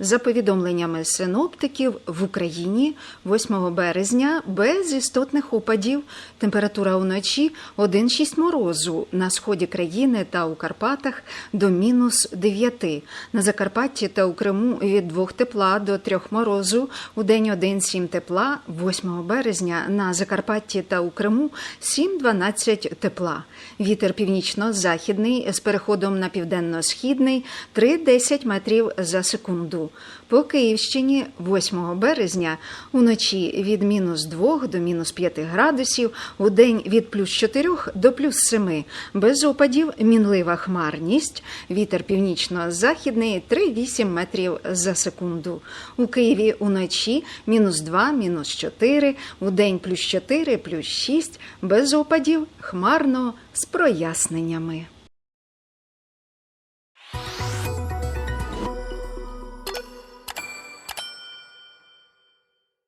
За повідомленнями синоптиків, в Україні 8 березня без істотних опадів. Температура уночі 1,6 морозу на сході країни та у Карпатах до мінус 9. На Закарпатті та у Криму від 2 тепла до 3 морозу. У день 1,7 тепла. 8 березня на Закарпатті та у Криму 7-12 тепла. Вітер північно-західний з переходом на південно-східний 3-10 метрів за секунду. По Київщині 8 березня уночі від мінус 2 до мінус 5 градусів, у день від плюс 4 до плюс 7. Без опадів мінлива хмарність, вітер північно-західний 3-8 метрів за секунду. У Києві уночі мінус 2, мінус 4, у день плюс 4, плюс 6, без опадів, хмарно з проясненнями.